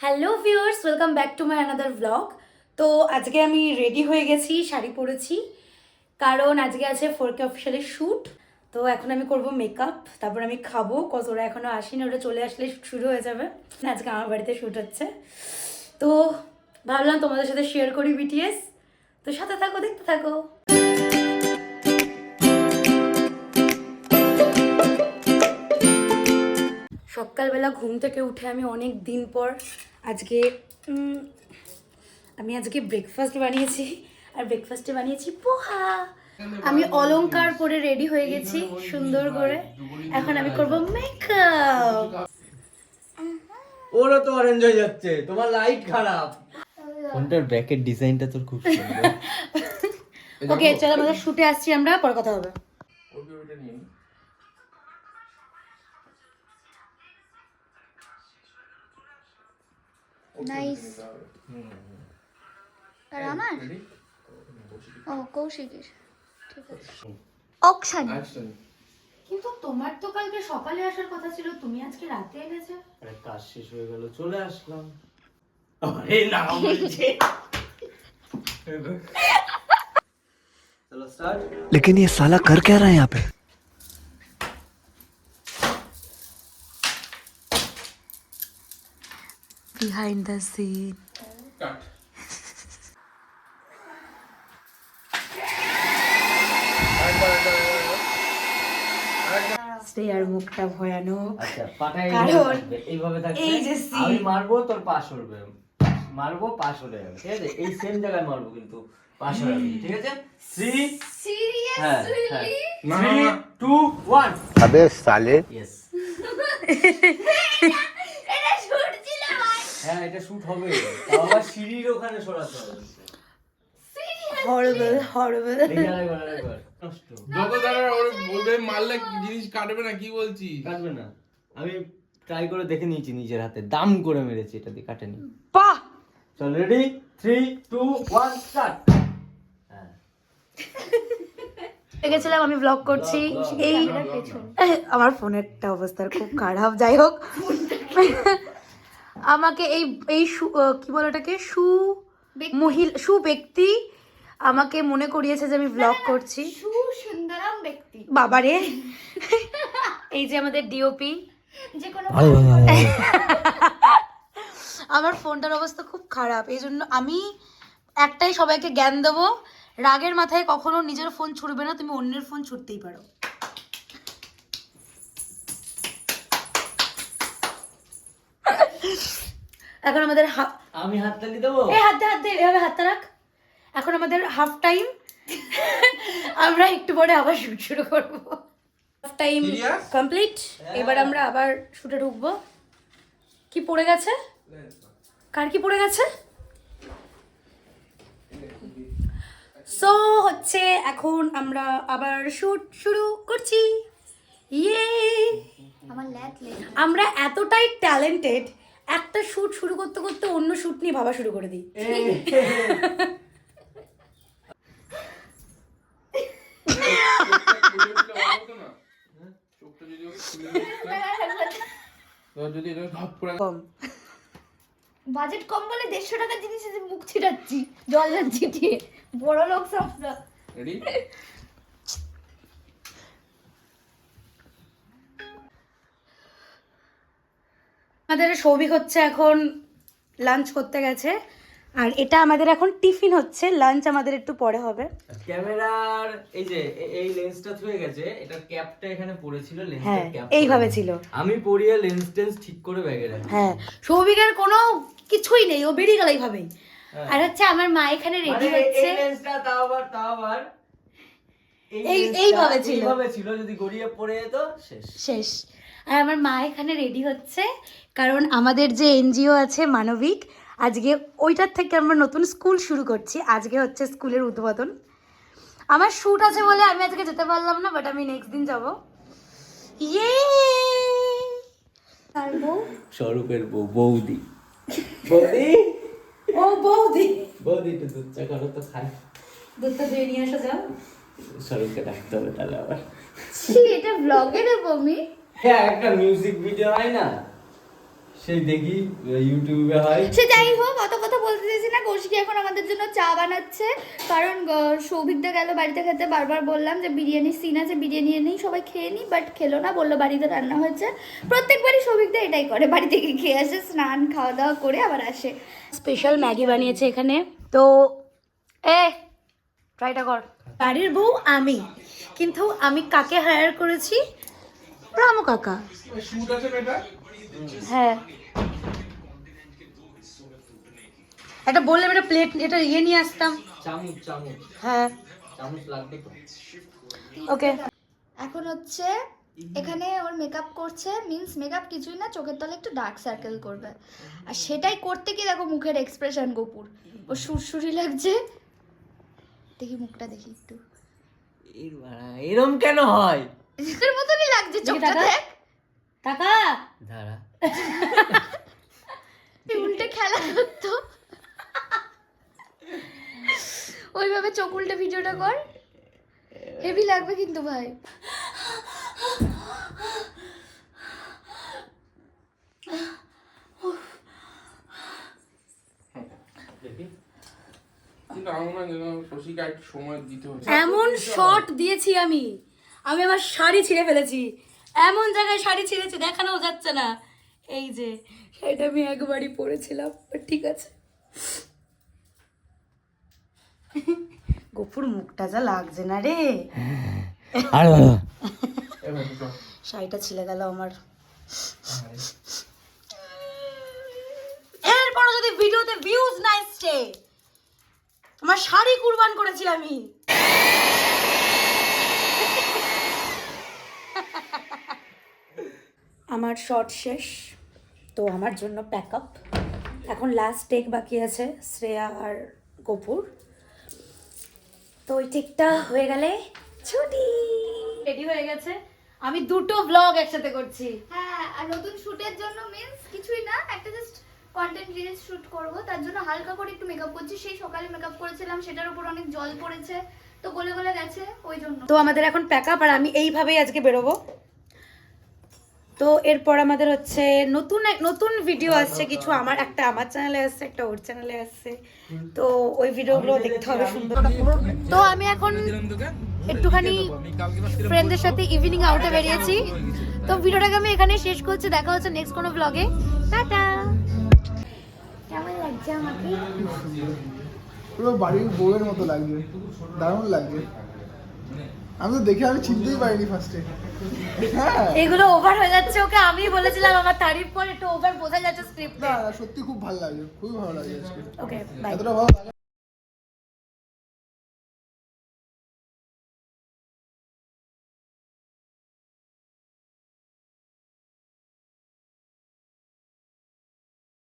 Hello viewers welcome back to my another blog তো আজকে আমি রেডি হয়ে গেছি, শাড়ি পরেছি। কারণ আজকে আছে ফোরকে অফিসিয়ালের শ্যুট তো এখন আমি করব মেকআপ তারপর আমি খাব। কত ওরা এখনও আসেনি, ওরা চলে আসলে শুরু হয়ে যাবে। আজকে আমার বাড়িতে শ্যুট হচ্ছে। তো ভাবলাম তোমাদের সাথে শেয়ার করি বিটিএস তো সাথে থাকো, দেখতে থাকো। সকালবেলা ঘুম থেকে উঠে আমি অনেক দিন পর আজকে আমি আজকে ব্রেকফাস্ট বানিয়েছি আর ব্রেকফাস্টে বানিয়েছি পোহা। আমি অলংকার পরে রেডি হয়ে গেছি সুন্দর করে। এখন আমি করব মেকআপ ওরও তো অরেঞ্জ হয়ে যাচ্ছে তোমার লাইট খারাপ। ফোনটার ব্যাকের ডিজাইনটা তোর খুব সুন্দর। ওকে চলো আমাদের শুটে আসছি আমরা পরে কথা হবে। নাইস আর আমার ও কৌশিকের ঠিক আছে অকশান কিন্তু তোমার তো কালকে সকালে আসার কথা ছিল তুমি আজকে রাতে এনেছো আরে কাজ শেষ হয়ে গেল চলে আসলাম আরে না বলছে চলো স্টার্ট लेकिन ये साला कर क्या रहा है यहाँ पे বিহাইন্ড দ্য সিন আর মুখটা ভয়ানক। আচ্ছা, এই যে মারবো তোর পাশ সরবে। মারবো পাশ সরে যাবে ঠিক আছে? এই সেম জায়গায় মারবো কিন্তু পা সরে ঠিক আছে? সিরিয়াসলি থ্রি টু ওয়ান আবে সালে। হ্যাঁ এটা শুট হবে। আবার সিঁড়ির ওখানে সরাতে হবে। হরবল হরবল যত তারা ওর বলবে মারলে জিনিস কাটবে না কি বলছি? কাটবে না। আমি ট্রাই করে দেখে নিয়েছি নিজের হাতে। দাম করে মেরেছি এটা দিয়ে কাটেনি। বাহ! চল ready three two one start হ্যাঁ। গেছিলাম আমি ব্লগ করছি। এই আমার ফোনেরটা অবস্থা খুব খারাপ যাই হোক। আমাকে এই এই কি বলে ওটাকে? সু মহিলা সু ব্যক্তি আমাকে মনে করিয়েছে যে আমি ব্লগ করছি। সু সুন্দরম ব্যক্তি। বাবারে এই যে আমাদের ডিওপি যে কোনো আমার ফোনটার অবস্থা খুব খারাপ এই জন্য আমি একটাই সবাইকে জ্ঞান দেবো রাগের মাথায় কখনো নিজের ফোন ছুটবে না তুমি অন্যের ফোন ছুটতেই পারো। এখন আমাদের আমি হাততালি দেবো? এই হাত হাত দে এভাবে হাতটা রাখ। এখন আমাদের হাফ টাইম আমরা একটু পরে আবার শুট শুরু করব। হাফ টাইম কমপ্লিট এবার আমরা আবার শুটে ঢুকবো। কি পড়ে গেছে? কার কি পড়ে গেছে? সো হচ্ছে এখন আমরা আবার শুট শুরু করছি। ইয়ে আমার ল্যাট আমরা এতটাই ট্যালেন্টেড একটা শুট শুরু করতে করতে অন্য শুট নিয়ে ভাবা শুরু করে দিই। বাজেট কম বলে দেড়শো টাকার জিনিস মুখ ছিটাচ্ছি জল জল ছিটিয়ে বড় লোক সব রেডি আমাদের সৌভিক হচ্ছে এখন লাঞ্চ করতে গেছে। আর এটা আমাদের এখন টিফিন হচ্ছে। লাঞ্চ আমাদের একটু পরে হবে। ক্যামেরার এই যে এই লেন্সটা থুয়ে গেছে এটা ক্যাপটা এখানে পড়েছিল হ্যাঁ লেন্সের ক্যাপ এইভাবে ছিল। আমি পরিয়ে লেন্স টেন্স ঠিক করে ব্যাগে রাখি। হ্যাঁ সৌভিকের কোনো কিছুই নেই ও বেরিয়ে গেল এইভাবেই। হ্যাঁ। আর হচ্ছে আমার মা এখানে রেডি মানে হচ্ছে। এই লেন্সটা তাও আবার তাও আবার এই এইভাবে ছিল। এইভাবে ছিল যদি গড়িয়ে পড়ে যেত শেষ। শেষ। আর আমার মা এখানে রেডি হচ্ছে। কারণ আমাদের যে এনজিও আছে মানবিক আজকে ওইটার থেকে আমরা নতুন স্কুল শুরু করছি। আজকে হচ্ছে স্কুলের উদ্বোধন। আমার শ্যুট আছে বলে আমি আজকে যেতে পারলাম না বাট আমি নেক্সট দিন যাব। ইয়ে বউ? স্বরূপের বউ বৌদি। বৌদি? ও বৌদি। বৌদি একটু দুধ চা করো তো খাই। দুধটা ধুয়ে নিয়ে আসা যাও স্বরূপকে ডাকতে হবে তাহলে আবার। এটা ব্লগে দেবো আমি। হ্যাঁ একটা মিউজিক ভিডিও হয় না? সেই দেখি ইউটিউবে হয়। সে যাই হোক অত কথা বলতে চাইছি না। কৌশিকি এখন আমাদের জন্য চা বানাচ্ছে। কারণ সৌভিকদা গেল বাড়িতে খেতে। বারবার বললাম যে বিরিয়ানির সিন আছে বিরিয়ানি এনেই সবাই খেয়ে নি বাট খেলো না বলল বাড়িতে রান্না হয়েছে। প্রত্যেকবারই সৌভিকদা এটাই করে বাড়ি থেকে খেয়ে আসে স্নান খাওয়া দাওয়া করে আবার আসে। স্পেশাল ম্যাগি বানিয়েছে এখানে। তো এ ট্রাইটা কর। বাড়ির বউ আমি। কিন্তু আমি কাকে হায়ার করেছি? রামু কাকা। হ্যাঁ। একটা বললাম একটা প্লেট এটা ইয়ে নিয়ে আসতাম। চামচ চামচ। হ্যাঁ। চামচ লাগবে তো। ওকে। এখন হচ্ছে এখানে ওর মেকআপ করছে মিন্স মেকআপ কিছুই না চোখের তলে একটু ডার্ক সার্কেল করবে। আর সেটাই করতে কি দেখো মুখের এক্সপ্রেশন গোপুর। ও সুরসুরি লাগছে। দেখি মুখটা দেখি একটু। এরম কেন হয়? এর মতনই লাগছে চোখটা দেখ। কাকা দাঁড়া। উল্টে খেলা করতো। ওইভাবে চোখ উল্টে ভিডিওটা কর। হেভি লাগবে কিন্তু ভাই। এমন শট দিয়েছি আমি। আমি আমার শাড়ি ছিঁড়ে ফেলেছি। এমন জায়গায় শাড়ি ছিঁড়েছি দেখানো যাচ্ছে না। এই যে সেটা আমি একবারই পরেছিলাম ঠিক আছে। গোপুর মুখটা যা লাগছে না রে। শাড়িটা ছিলে গেল আমার। এরপর যদি ভিডিওতে ভিউজ না এসছে আমার শাড়ি কুরবান করেছি আমি। আমার শর্ট শেষ। তো আমার জন্য প্যাক আপ এখন লাস্ট টেক বাকি আছে শ্রেয়া আর কপুর তো ওই টেকটা হয়ে গেলে ছুটি। রেডি হয়ে গেছে। আমি দুটো ব্লগ একসাথে করছি। হ্যাঁ আর নতুন শুটের জন্য মিন্স কিছুই না একটা জাস্ট কন্টেন্ট রিলস শুট করব। তার জন্য হালকা করে একটু মেকআপ করছি। সেই সকালে মেকআপ করেছিলাম সেটার উপর অনেক জল পড়েছে। তো গলে গলে গেছে ওই জন্য। তো আমাদের এখন প্যাক আপ আর আমি এইভাবেই আজকে বেরোবো। তো এরপর আমাদের হচ্ছে নতুন নতুন ভিডিও আসছে, কিছু আমার একটা আমার চ্যানেলে আসছে, একটা ওর চ্যানেলে আসছে। তো ওই ভিডিওগুলো দেখতে হবে, সুন্দর তো আমি এখন একটুখানি ফ্রেন্ডদের সাথে ইভিনিং আউটে বেরিয়েছি। তো ভিডিওটাকে আমি এখানে শেষ করছি, দেখা হচ্ছে নেক্সট কোনো ব্লগে টাটা! কেমন লাগছে আমাকে? পুরো বাড়ির বউয়ের মতো লাগছে, দারুণ লাগছে। আমি তো দেখে আমি চিনতেই পারিনি ফার্স্টে হ্যাঁ। এগুলো ওভার হয়ে যাচ্ছে ওকে আমি বলেছিলাম আমার তারিফ পর একটু ওভার বোঝা যাচ্ছে স্ক্রিপ্ট না সত্যি খুব ভালো লাগে খুবই ভালো লাগে আজকে ওকে বাই